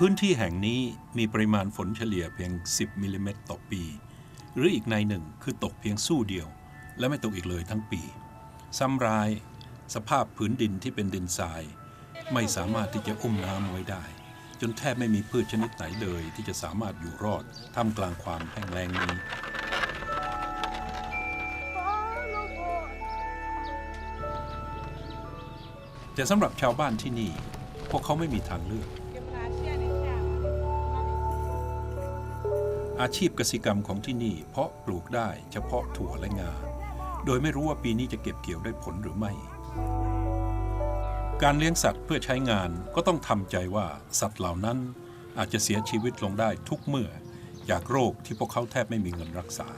พื้นที่แห่งนี้มีปริมาณฝนเฉลี่ยเพียง 10มิลลิเมตรต่อปี หรืออีกในหนึ่งคือตกเพียงสู้เดียว และไม่ตกอีกเลยทั้งปี ซ้ำร้าย สภาพผืนดินที่เป็นดินทราย ไม่สามารถที่จะอุ้มน้ำไว้ได้ จนแทบไม่มีพืชชนิดไหนเลยที่จะสามารถอยู่รอดท่ามกลางความแห้งแล้งนี้แต่สำหรับชาวบ้านที่นี่ พวกเขาไม่มีทางเลือก อาชีพกสิกรรมของที่นี่ เพาะปลูกได้เฉพาะถั่วและงา โดยไม่รู้ว่าปีนี้จะเก็บเกี่ยวได้ผลหรือไม่ การเลี้ยงสัตว์เพื่อใช้งานก็ต้องทำใจว่าสัตว์เหล่านั้นอาจจะเสียชีวิตลงได้ทุกเมื่อ จากโรคที่พวกเขาแทบไม่มีเงินรักษา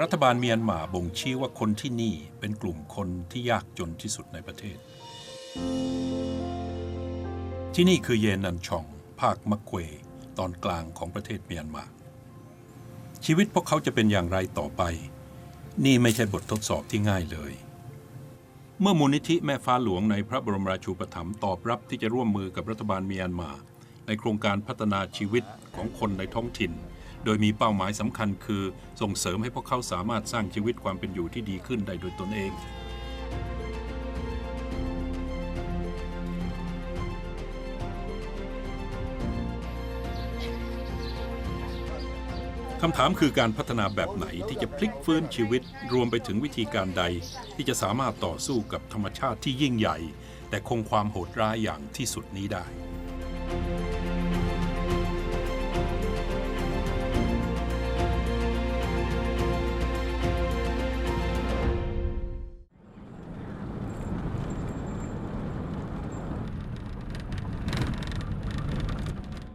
รัฐบาลเมียนมาบ่งชี้ว่าคนที่นี่เป็นกลุ่มคนที่ยากจนที่สุดในประเทศ ที่นี่คือเยนันชอง ภาคมะเกวตอนกลางของประเทศเมียนมา ชีวิตพวกเขาจะเป็นอย่างไรต่อไป นี่ไม่ใช่บททดสอบที่ง่ายเลย เมื่อมูลนิธิแม่ฟ้าหลวงในพระบรมราชูปถัมภ์ตอบรับที่จะร่วมมือกับรัฐบาลเมียนมา ในโครงการพัฒนาชีวิตของคนในท้องถิ่น โดยมีเป้าหมายสำคัญคือส่งเสริมให้พวกเขาสามารถสร้างชีวิตความเป็นอยู่ที่ดีขึ้นได้โดยตนเอง คำถามคือการพัฒนาแบบไหนที่จะพลิกฟื้นชีวิตรวมไปถึงวิธีการใด ที่จะสามารถต่อสู้กับธรรมชาติที่ยิ่งใหญ่ แต่คงความโหดร้ายอย่างที่สุดนี้ได้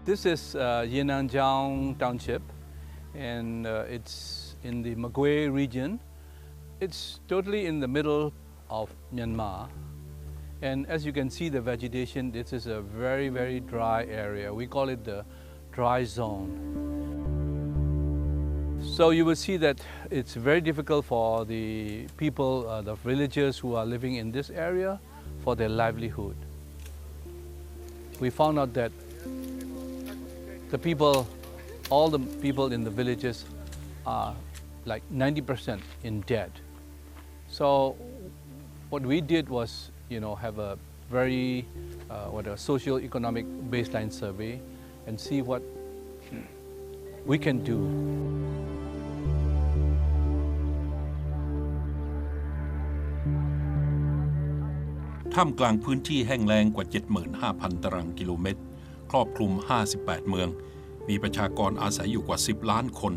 This is uh, Yenanjiang Township, and uh, it's in the Magwe region. It's totally in the middle of Myanmar. And as you can see, the vegetation, this is a very, very dry area. We call it the dry zone. So you will see that it's very difficult for the people, uh, the villagers who are living in this area for their livelihood. We found out that the people, all the people in the villages are like 90% in debt. So what we did was, you know, have a very, uh, what a socio-economic baseline survey and see what we can do. ท่ามกลางพื้นที่แห้งแล้งกว่า 75,000 ตารางกิโลเมตร ครอบคลุม 58 เมือง มีประชากรอาศัยอยู่กว่า 10 ล้านคน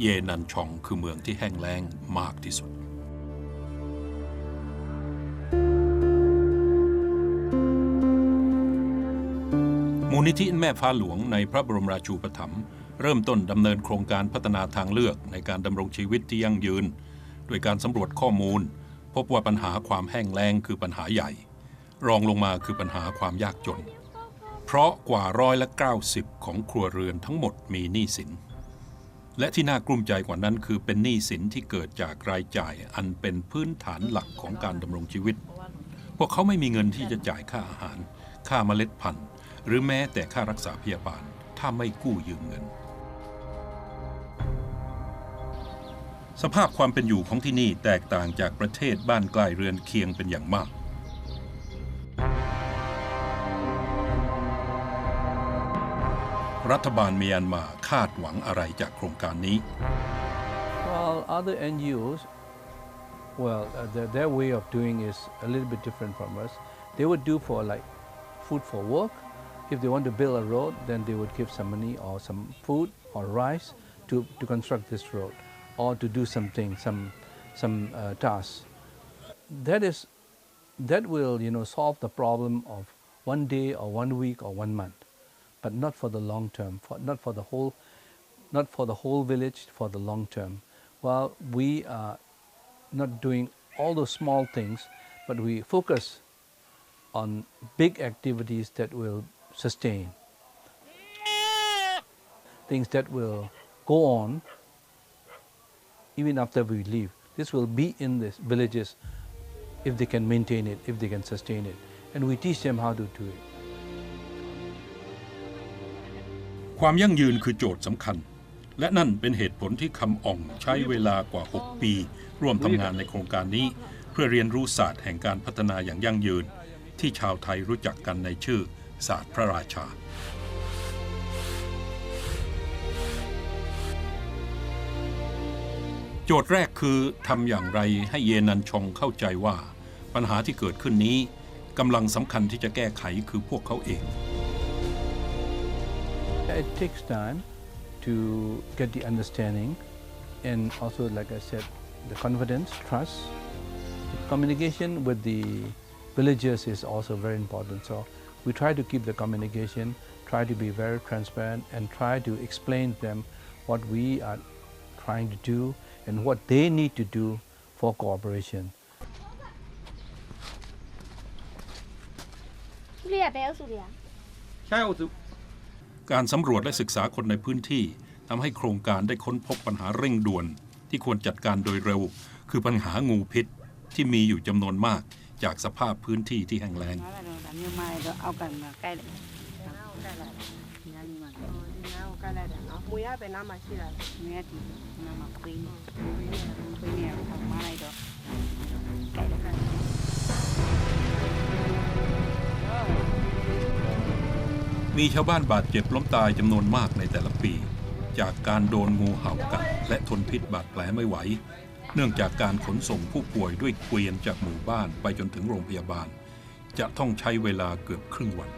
เยนันชองคือเมืองที่แห้งแล้งมากที่สุด มูลนิธิแม่ฟ้าหลวงในพระบรมราชูปถัมภ์เริ่มต้นดำเนินโครงการพัฒนาทางเลือกในการดำรงชีวิตที่ยั่งยืน โดยการสำรวจข้อมูล พบว่าปัญหาความแห้งแล้งคือปัญหาใหญ่ รองลงมาคือปัญหาความยากจน เพราะกว่าร้อยละ 90 ของครัวเรือนทั้งหมดมีหนี้สิน และที่น่ากลุ้มใจกว่านั้นคือเป็นหนี้สินที่เกิดจากรายจ่ายอันเป็นพื้นฐานหลักของการดำรงชีวิต พวกเขาไม่มีเงินที่จะจ่ายค่าอาหาร ค่าเมล็ดพันธุ์ หรือแม้แต่ค่ารักษาพยาบาล ถ้าไม่กู้ยืมเงิน สภาพความเป็นอยู่ของที่นี่แตกต่างจากประเทศบ้านใกล้เรือนเคียงเป็นอย่างมาก รัฐบาลเมียนมาคาดหวังอะไรจากโครงการนี้ Well, other NGOs, well, uh, their, their way of doing is a little bit different from us. They would do for like food for work. If they want to build a road, then they would give some money or some food or rice to, to construct this road or to do something, some, some uh, tasks. That is, that will, you know, solve the problem of one day or one week or one month, but not for the long term, for, not for the whole not for the whole village, for the long term. Well, we are not doing all those small things, but we focus on big activities that will sustain, things that will go on even after we leave. This will be in the villages if they can maintain it, if they can sustain it. And we teach them how to do it. ความยั่งยืนคือโจทย์สำคัญ และนั่นเป็นเหตุผลที่คำอ่องใช้เวลากว่า 6 ปี ร่วมทำงานในโครงการนี้ เพื่อเรียนรู้ศาสตร์แห่งการพัฒนาอย่างยั่งยืน ที่ชาวไทยรู้จักกันในชื่อศาสตร์พระราชาโจทย์แรกคือทำอย่างไรให้เยนันชองเข้าใจว่า ปัญหาที่เกิดขึ้นนี้กำลังสำคัญที่จะแก้ไขคือพวกเขาเอง It takes time to get the understanding and also, like I said, the confidence, trust. The communication with the villagers is also very important. So we try to keep the communication, try to be very transparent and try to explain to them what we are trying to do and what they need to do for cooperation. What การสำรวจและศึกษาคนในพื้นที่ทำให้โครงการได้ค้นพบปัญหาเร่งด่วน ที่ควรจัดการโดยเร็ว คือปัญหางูพิษที่มีอยู่จำนวนมากจากสภาพพื้นที่ที่แห้งแล้ง มีชาวบ้านบาดเจ็บล้มตายจำนวนมากในแต่ละปี จากการโดนงูเห่ากัดและทนพิษบาดแผลไม่ไหว เนื่องจากการขนส่งผู้ป่วยด้วยเกวียนจากหมู่บ้านไปจนถึงโรงพยาบาล จะต้องใช้เวลาเกือบครึ่งวัน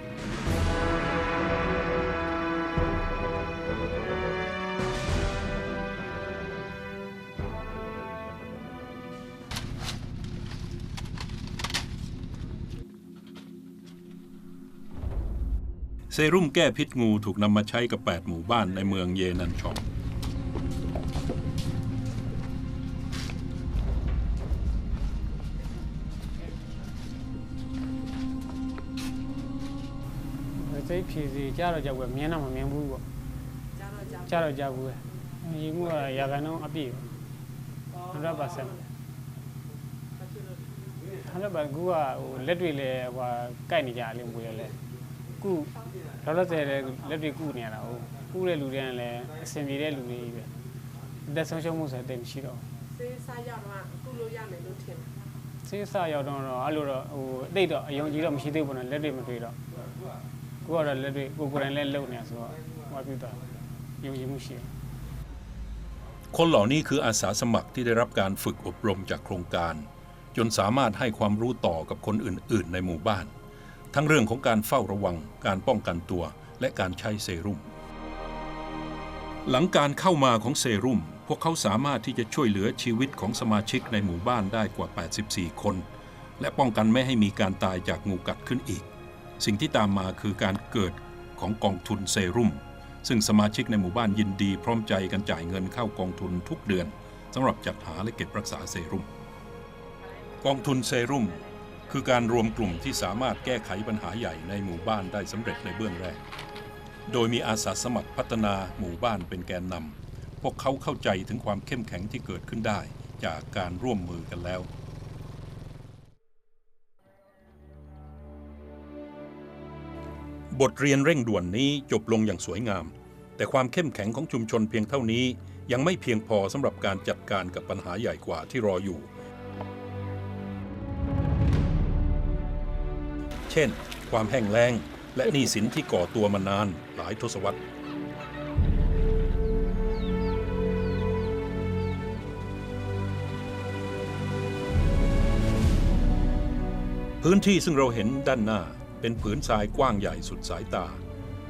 เซรุ่มแก้พิษงูถูกนำมาใช้กับ 8 หมู่บ้านในเมืองเยนันชอง စိတ်ဖြည်စီကြားတော့ကြောက်ပဲမြင်တော့မမြင်ဘူးပေါ့ ကြားတော့ကြား ကြားတော့ကြောက်ဘူးပဲရေမှုကရာခိုင်နှုန်းအပြည့်100%အဲ့တော့ဘာကူကဟိုလက်တွေလည်းဟိုကိုက်နေကြအလင်းပွေရလဲကု တော့တော့ဆယ်လည်းလက်တွေကုနေရတာဟုတ်ကုတဲ့လူတွေကလည်းအဆင်ပြေတဲ့လူတွေကြီးပဲအသက်ဆုံးရှုံးမှုဆိုတဲ့တိတ်မရှိတော့ စေးစားရောက်တော့အခုလိုရမယ်လို့ထင်တယ် စေးစရောက်တော့တော့အဲ့လိုတော့ဟိုအတိတ်တော့အယုံကြည်တော့မရှိသေးဘူးနော်လက်တွေမတွေ့တော့ကိုကတော့လက်တွေကိုကိုယ်တိုင်လည်းလုံနေဆိုတော့ဟောပြတာယုံကြည်မှုရှိတယ် คนเหล่านี้คืออาสาสมัครที่ได้รับการฝึกอบรมจากโครงการ จนสามารถให้ความรู้ต่อกับคนอื่น ๆ ในหมู่บ้าน ทั้งเรื่องของการเฝ้าระวัง การป้องกันตัว และการใช้เซรุ่ม หลังการเข้ามาของเซรุ่ม พวกเขาสามารถที่จะช่วยเหลือชีวิตของสมาชิกในหมู่บ้านได้กว่า 84 คน และป้องกันไม่ให้มีการตายจากงูกัดขึ้นอีก สิ่งที่ตามมาคือการเกิดของกองทุนเซรุ่ม ซึ่งสมาชิกในหมู่บ้านยินดีพร้อมใจกันจ่ายเงินเข้ากองทุนทุกเดือนสำหรับจัดหาและเก็บรักษาเซรุ่ม กองทุนเซรุ่ม คือการรวมกลุ่มที่สามารถแก้ไขปัญหาใหญ่ในหมู่บ้านได้สำเร็จในเบื้องแรก โดยมีอาสาสมัครพัฒนาหมู่บ้านเป็นแกนนำพวกเขาเข้าใจถึงความเข้มแข็งที่เกิดขึ้นได้จากการร่วมมือกันแล้วบทเรียนเร่งด่วนนี้จบลงอย่างสวยงาม แต่ความเข้มแข็งของชุมชนเพียงเท่านี้ ยังไม่เพียงพอสำหรับการจัดการกับปัญหาใหญ่กว่าที่รออยู่ ช่น ความแห้งแล้ง และหนี้สินที่ก่อตัวมานานหลายทศวรรษ พื้นที่ซึ่งเราเห็นด้านหน้าเป็นผืนทรายกว้างใหญ่สุดสายตา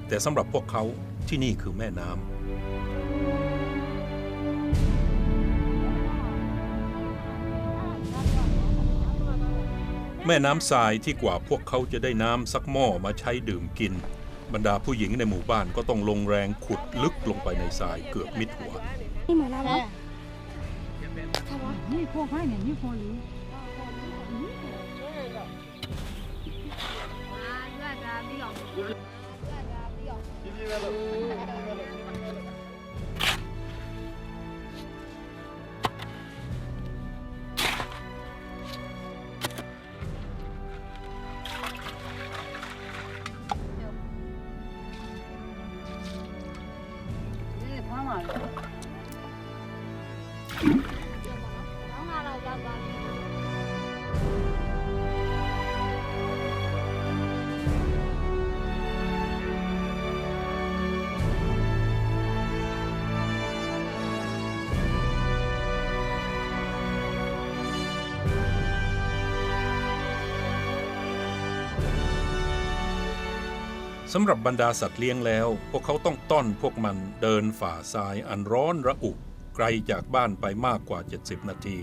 แต่สำหรับพวกเขาที่นี่คือแม่น้ำ แม่น้ำทรายที่กว่าพวกเขาจะได้น้ำสักหม้อมาใช้ดื่มกิน บรรดาผู้หญิงในหมู่บ้านก็ต้องลงแรงขุดลึกลงไปในทรายเกือบมิดหัว mano. สำหรับบรรดาสัตว์เลี้ยงแล้ว พวกเขาต้องต้อนพวกมันเดินฝ่าทรายอันร้อนระอุไกลจากบ้านไปมากกว่า 70 นาที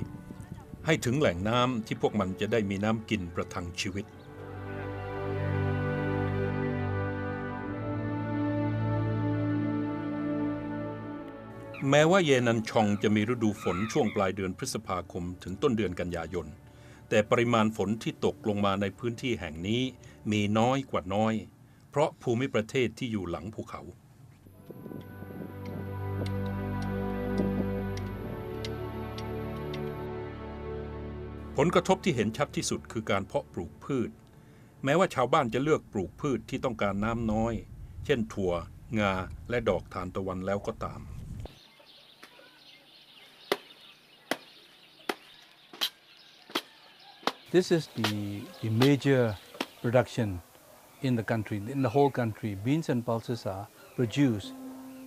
ให้ถึงแหล่งน้ำที่พวกมันจะได้มีน้ำกินประทังชีวิต แม้ว่าเยนันชองจะมีฤดูฝนช่วงปลายเดือนพฤษภาคมถึงต้นเดือนกันยายน แต่ปริมาณฝนที่ตกลงมาในพื้นที่แห่งนี้มีน้อยกว่าน้อย เพราะภูมิประเทศที่อยู่หลังภูเขา ผลกระทบที่เห็นชัดที่สุดคือการเพาะปลูกพืช แม้ว่าชาวบ้านจะเลือกปลูกพืชที่ต้องการน้ำน้อย เช่นถั่ว งา และดอกทานตะวันแล้วก็ตาม This is the, the major production in the country, in the whole country. Beans and pulses are produced,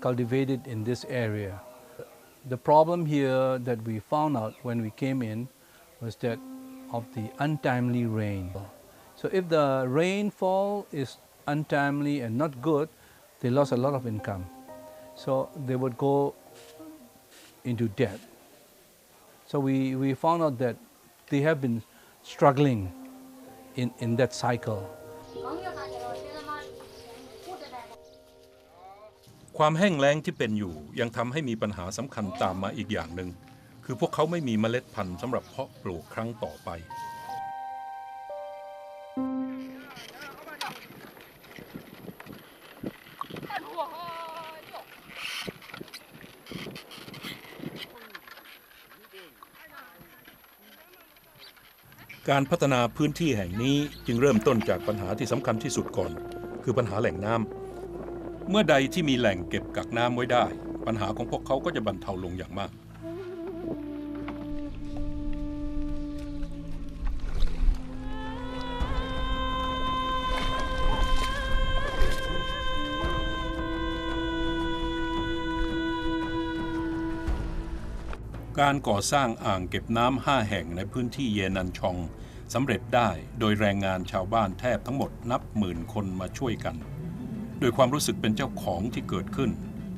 cultivated in this area. The problem here that we found out when we came in was that of the untimely rain. So if the rainfall is untimely and not good, they lost a lot of income. So they would go into debt. So we, we found out that they have been struggling in, in that cycle. ความแห้งแล้งที่เป็นอยู่ยังทำให้มีปัญหาสำคัญตามมาอีกอย่างหนึ่งคือพวกเขาไม่มีเมล็ดพันธุ์สำหรับเพาะปลูกครั้งต่อไป การพัฒนาพื้นที่แห่งนี้จึงเริ่มต้นจากปัญหาที่สำคัญที่สุดก่อน คือปัญหาแหล่งน้ำ เมื่อใดที่มีแหล่งเก็บกักน้ำไว้ได้ ปัญหาของพวกเขาก็จะบรรเทาลงอย่างมาก การก่อสร้างอ่างเก็บน้ำห้าแห่งในพื้นที่เยนันชองสำเร็จได้โดยแรงงานชาวบ้านแทบทั้งหมดนับหมื่นคนมาช่วยกัน โดยความรู้สึกเป็นเจ้าของที่เกิดขึ้น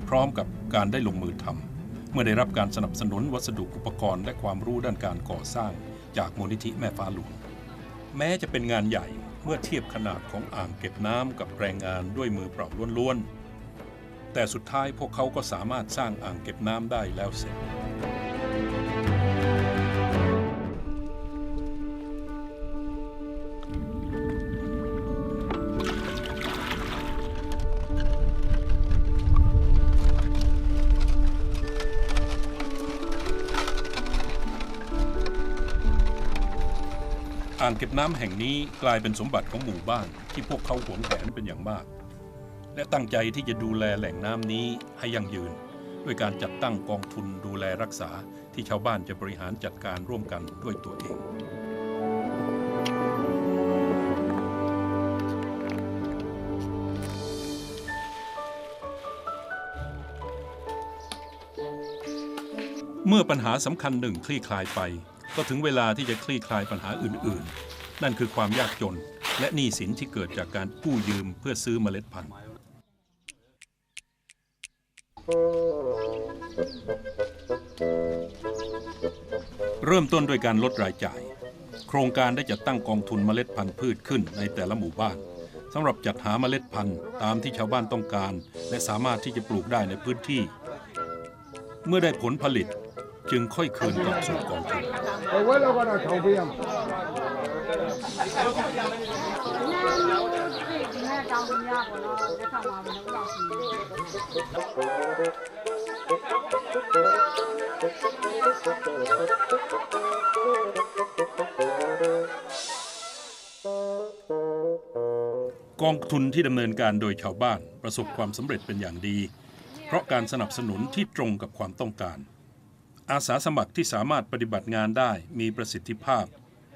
พร้อมกับการได้ลงมือทำเมื่อได้รับการสนับสนุนวัสดุอุปกรณ์และความรู้ด้านการก่อสร้าง จากมูลนิธิแม่ฟ้าหลวง แม้จะเป็นงานใหญ่เมื่อเทียบขนาดของอ่างเก็บน้ำกับแรงงานด้วยมือเปล่าล้วนๆแต่สุดท้ายพวกเขาก็สามารถสร้างอ่างเก็บน้ำได้แล้วเสร็จ เก็บน้ำแห่งนี้กลายเป็นสมบัติของหมู่บ้านที่พวกเขาหวงแหนเป็นอย่างมาก และตั้งใจที่จะดูแลแหล่งน้ำนี้ให้ยั่งยืน ด้วยการจัดตั้งกองทุนดูแลรักษาที่ชาวบ้านจะบริหารจัดการร่วมกันด้วยตัวเอง เมื่อปัญหาสำคัญหนึ่งคลี่คลายไป ก็ถึงเวลาที่จะคลี่คลายปัญหาอื่นๆ นั่นคือความยากจน และหนี้สินที่เกิดจากการกู้ยืมเพื่อซื้อเมล็ดพันธุ์ เริ่มต้นด้วยการลดรายจ่าย โครงการได้จัดตั้งกองทุนเมล็ดพันธุ์พืชขึ้นในแต่ละหมู่บ้านสำหรับจัดหาเมล็ดพันธุ์ตามที่ชาวบ้านต้องการ และสามารถที่จะปลูกได้ในพื้นที่ เมื่อได้ผลผลิต จึงค่อยคืนกลับสู่กองทุนกองทุนที่ดำเนินการโดยชาวบ้านประสบความสำเร็จเป็นอย่างดี เพราะการสนับสนุนที่ตรงกับความต้องการ อาสาสมัครที่สามารถปฏิบัติงานได้มีประสิทธิภาพ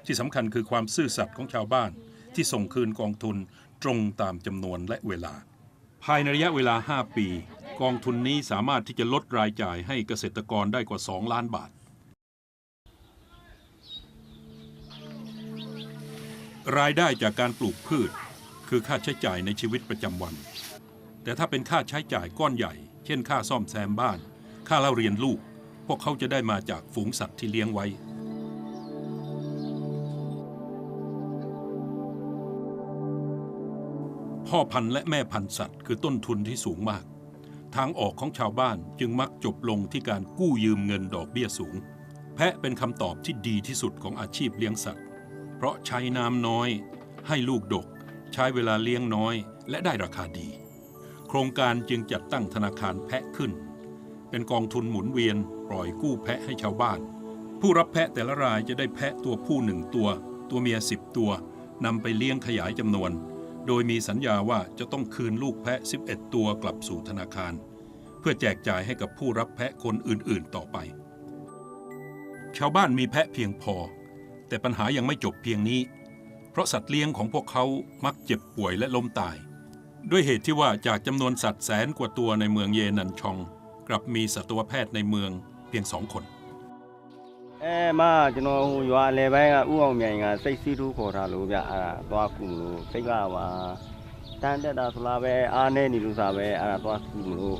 ที่สำคัญคือความซื่อสัตย์ของชาวบ้าน ที่ส่งคืนกองทุนตรงตามจำนวนและเวลา ภายในระยะเวลา 5 ปี กองทุนนี้สามารถที่จะลดรายจ่ายให้เกษตรกรได้กว่า 2 ล้านบาท รายได้จากการปลูกพืช คือค่าใช้จ่ายในชีวิตประจำวัน แต่ถ้าเป็นค่าใช้จ่ายก้อนใหญ่ เช่น ค่าซ่อมแซมบ้าน ค่าเล่าเรียนลูก พวกเขาจะได้มาจากฝูงสัตว์ที่เลี้ยงไว้ พ่อพันธุ์และแม่พันธุ์สัตว์คือต้นทุนที่สูงมาก ทางออกของชาวบ้านจึงมักจบลงที่การกู้ยืมเงินดอกเบี้ยสูง แพะเป็นคำตอบที่ดีที่สุดของอาชีพเลี้ยงสัตว์ เพราะใช้น้ำน้อย ให้ลูกดก ใช้เวลาเลี้ยงน้อย และได้ราคาดี โครงการจึงจัดตั้งธนาคารแพะขึ้น เป็นกองทุนหมุนเวียน ปล่อยกู้แพะให้ชาวบ้าน ผู้รับแพะแต่ละรายจะได้แพะตัวผู้หนึ่งตัว ตัวเมียสิบตัวนำไปเลี้ยงขยายจำนวน โดยมีสัญญาว่าจะต้องคืนลูกแพะ 11 ตัวกลับสู่ธนาคาร เพื่อแจกจ่ายให้กับผู้รับแพะคนอื่นๆ ต่อไป ชาวบ้านมีแพะเพียงพอ แต่ปัญหายังไม่จบเพียงนี้ เพราะสัตว์เลี้ยงของพวกเขามักเจ็บป่วยและล้มตาย ด้วยเหตุที่ว่าจากจำนวนสัตว์แสนกว่าตัวในเมืองเยนันชอง กลับมีสัตวแพทย์ในเมืองเพียงสองคน အဲမကျွန်တော်ဟိုရွာလေပိုင်းကဥအောင်မြိုင်ကစိတ်စီးထူးခေါ်ထားလို့ဗျအဲ့ဒါသွားကူမလို့စိတ်ကပါတန်တက်တာဆိုလားပဲအားနေနေလို့စားပဲအဲ့ဒါသွားကူမလို့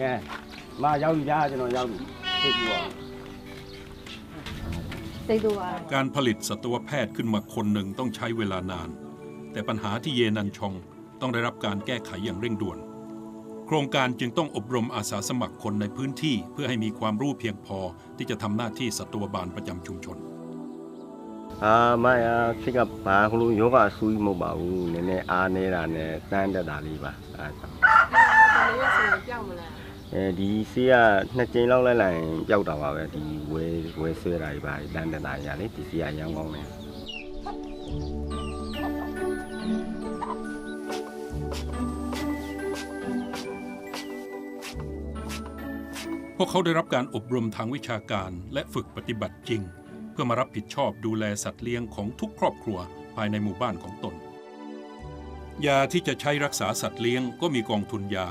ကဲမရောက်ပြီကြာကျွန်တော်ရောက်ပြီစိတ်ကူပါ စိတ်တူပါ การผลิตสัตวแพทย์ขึ้นมาคนหนึ่งต้องใช้เวลานาน แต่ปัญหาที่เยนันชองต้องได้รับการแก้ไขอย่างเร่งด่วน โค รงการจึงต้องอบรมอาสาสมัครคนในพื้นที่เพื่อให้มีความรู้เพียงพอที่จะทำหน้าที่สัตวบาลประจำชุมชน အာမရစိတ်ကဘာကလို့ယောဂအဆူကြီးမဟုတ်ပါဘူးနည်းနည်းအားနေတာနဲ့တန်တက်တာလေးပါအဲ့ဒါ ဘယ်လိုဆိုရင်ကြောက်မလား အဲဒီဆေးကနှစ်ကြိမ်လောက်လိုက်လိုက်ရင်ပျောက်တာပါပဲဒီဝဲဝဲဆွဲတာကြီးပါတန်တက်တာကြီးလေဒီဆေးကရောင်းကောင်းတယ် พ วกเขาได้รับการอบรมทางวิชาการและฝึกปฏิบัติจริง เพื่อมารับผิดชอบดูแลสัตว์เลี้ยงของทุกครอบครัวภายในหมู่บ้านของตน ยาที่จะใช้รักษาสัตว์เลี้ยงก็มีกองทุนยา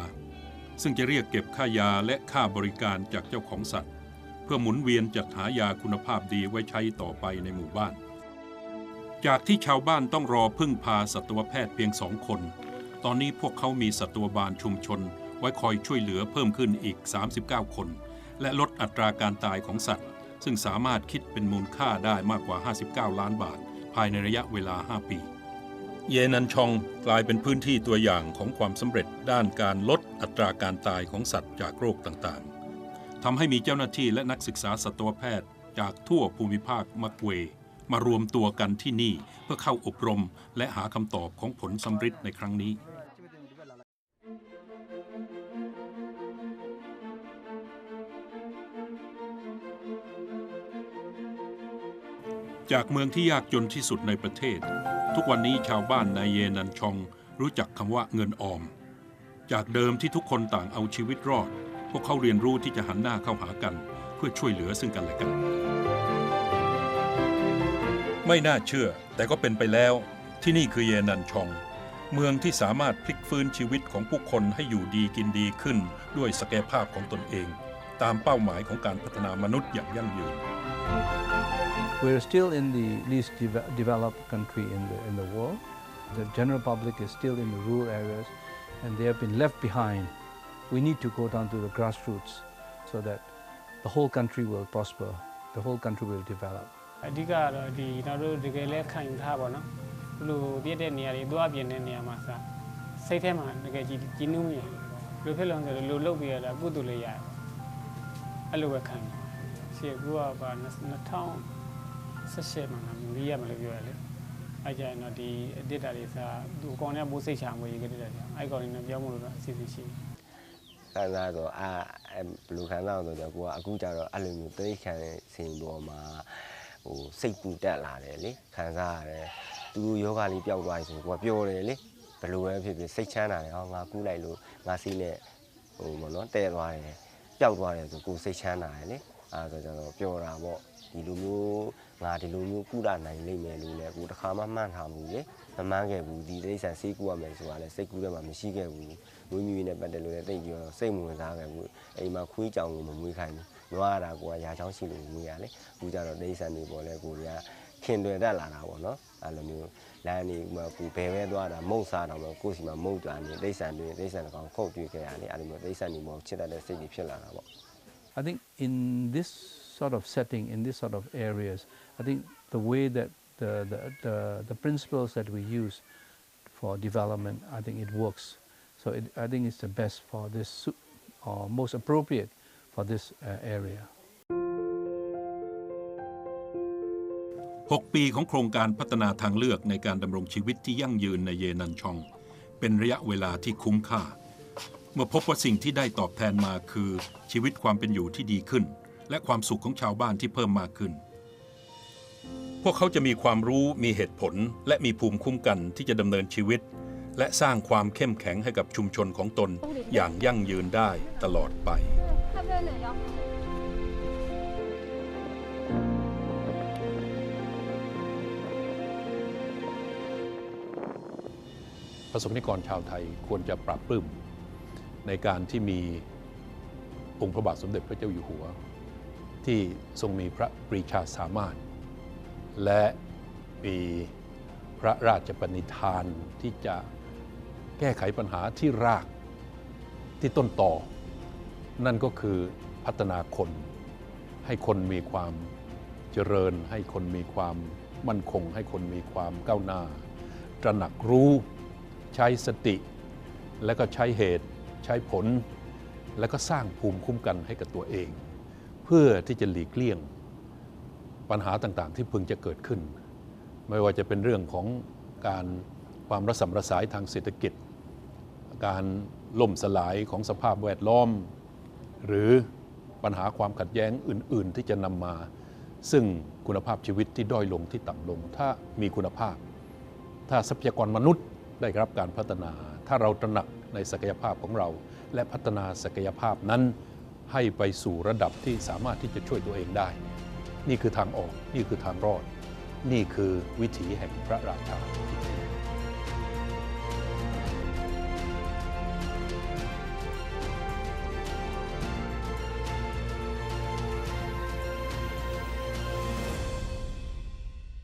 ซึ่งจะเรียกเก็บค่ายาและค่าบริการจากเจ้าของสัตว์ เพื่อหมุนเวียนจัดหายาคุณภาพดีไว้ใช้ต่อไปในหมู่บ้าน จากที่ชาวบ้านต้องรอพึ่งพาสัตวแพทย์เพียงสองคน ตอนนี้พวกเขามีสัตวบาลชุมชน ไว้คอยช่วยเหลือเพิ่มขึ้นอีก 39 คน และลดอัตราการตายของสัตว์ ซึ่งสามารถคิดเป็นมูลค่าได้มากกว่า 59 ล้านบาท ภายในระยะเวลา 5 ปี เยนันชองกลายเป็นพื้นที่ตัวอย่างของความสำเร็จด้านการลดอัตราการตายของสัตว์จากโรคต่างๆทำให้มีเจ้าหน้าที่และนักศึกษาสัตวแพทย์ จากทั่วภูมิภาคมักเวมารวมตัวกันที่นี่เพื่อเข้าอบรมและหาคำตอบของผลสำฤทธิ์ในครั้งนี้ จากเมืองที่ยากจนที่สุดในประเทศ ทุกวันนี้ชาวบ้านในเยนันชองรู้จักคำว่าเงินออม จากเดิมที่ทุกคนต่างเอาชีวิตรอด พวกเขาเรียนรู้ที่จะหันหน้าเข้าหากัน เพื่อช่วยเหลือซึ่งกันและกัน ไม่น่าเชื่อ แต่ก็เป็นไปแล้ว ที่นี่คือเยนันชอง เมืองที่สามารถพลิกฟื้นชีวิตของผู้คนให้อยู่ดีกินดีขึ้น ด้วยศักยภาพของตนเอง ตามเป้าหมายของการพัฒนามนุษย์อย่างยั่งยืน We're still in the least deve- developed country in the, in the world. The general public is still in the rural areas and they have been left behind. We need to go down to the grassroots so that the whole country will prosper, the whole country will develop. အဓိကကတော့ဒီကျွန်တော်တို့တကယ်လဲခံယူထားပါတော့ဘလို့ပြည့်တဲ့နေရာတွေသွားပြင်းတဲ့နေရာမှာစစိတ်ထဲမှာတကယ်ကြည်ကြည်နူးမြင်ဘလို့ဖြစ်လို့လဲဆိုလို့လုတ်ပြရတာကုသိုလ်လေးရတယ်အဲ့လိုပဲခံယူစီကူကပါ 2018မှာမီးရမလို့ပြောရလေအဲ့ကြရင်တော့ဒီအဒစ်တာတွေစားသူအကောင်နဲ့မိုးစိတ်ချမွေးရေးကြတဲ့ကြာအဲ့ကောင်လေးနဲ့ပြောင်းမလို့တော့အစီအစဉ်ရှိတယ်ခံစားတော့အာအဲ့ဘယ်လိုခံစားအောင်ဆိုတော့ကိုကအခုကျတော့အဲ့လိုမျိုးတိတ်ခံစင်ပေါ်မှာဟိုစိတ်ပူတက်လာတယ်လေခံစားရတယ်သူတို့ယောဂလေးပျောက်သွားပြီဆိုကိုကပျော်တယ်လေဘယ်လိုပဲဖြစ်ဖြစ်စိတ်ချမ်းသာတယ်ဟောငါကူးလိုက်လို့ငါစီးနဲ့ဟိုဘောနော်တဲသွားတယ်ပျောက်သွားတယ်ဆိုကိုစိတ်ချမ်းသာတယ်လေအဲ့ဒါဆိုကျတော့ပျော်တာပေါ့ ဒီလိုမျိုးငါဒီလိုမျိုးကုဒနိုင်လိမ့်မယ်လို့လည်းကိုတစ်ခါမှမှန်းထားမှုလေမမှန်းခဲ့ဘူးဒီတိရစ္ဆာန်စိတ်ကူရမယ်ဆိုတာလည်းစိတ်ကူးထဲမှာမရှိခဲ့ဘူးမွေးမြူရေးနဲ့ပတ်သက်လို့လည်းတိတ်ပြီးတော့စိတ်မဝင်စားခဲ့ဘူးအိမ်မှာခွေးကြောင်ကိုမမွေးခိုင်းဘူးနွားရတာကိုကရာချောင်းရှိလို့မွေးရလေအခုကျတော့ဒိဋ္ဌန်တွေပေါ်လဲကိုတွေကခင်တွယ်တတ်လာတာပေါ့နော်အဲ့လိုမျိုးလမ်းနေမှာကိုဘယ်ပဲသွားတာမုတ်စားတော့မှကိုယ်စီမှာမုတ်ကြနေဒိဋ္ဌန်တွေဒိဋ္ဌန်ကောင်ခုတ်တွေ့ခဲ့ရလေအဲ့လိုမျိုးဒိဋ္ဌန်တွေပေါ်ချစ်တတ်တဲ့စိတ်တွေဖြစ်လာတာပေါ့ I think in this sort of setting, in this sort of areas, I think the way that the, the, the, the principles that we use for development, I think it works. So it, I think it's the best for this, or most appropriate for this uh, area. 6 ปีของโครงการพัฒนาทางเลือกในการดำรงชีวิตที่ยั่งยืนในเยนันชอง เป็นระยะเวลาที่คุ้มค่า เมื่อพบว่าสิ่งที่ได้ตอบแทนมาคือชีวิตความเป็นอยู่ที่ดีขึ้น และความสุขของชาวบ้านที่เพิ่มมากขึ้น พวกเขาจะมีความรู้มีเหตุผล และมีภูมิคุ้มกันที่จะดำเนินชีวิต และสร้างความเข้มแข็งให้กับชุมชนของตนอย่างยั่งยืนได้ตลอดไปประสบนิกรชาวไทยควรจะปรับปรื่มในการที่มีองค์พระบาทสมเด็จพระเจ้าอยู่หัว ที่ทรงมีพระปรีชาสามารถ และมีพระราชปณิธานที่จะแก้ไขปัญหาที่รากที่ต้นต่อ นั่นก็คือพัฒนาคน ให้คนมีความเจริญ ให้คนมีความมั่นคง ให้คนมีความก้าวหน้าตระหนักรู้ใช้สติ และก็ใช้เหตุ ใช้ผล และก็สร้างภูมิคุ้มกันให้กับตัวเอง เพื่อที่จะหลีกเลี่ยงปัญหาต่างๆ ที่พึงจะเกิดขึ้น ไม่ว่าจะเป็นเรื่องของการความระสำระสายทางเศรษฐกิจ การล่มสลายของสภาพแวดล้อม หรือปัญหาความขัดแย้งอื่น ๆ ที่จะนำมา ซึ่งคุณภาพชีวิตที่ด้อยลงที่ต่ำลง ถ้ามีคุณภาพ ถ้าทรัพยากรมนุษย์ได้รับการพัฒนา ถ้าเราตระหนักในศักยภาพของเรา และพัฒนาศักยภาพนั้น ให้ไปสู่ระดับที่สามารถที่จะช่วยตัวเองได้ นี่คือทางออก นี่คือทางรอด นี่คือวิถีแห่งพระราชา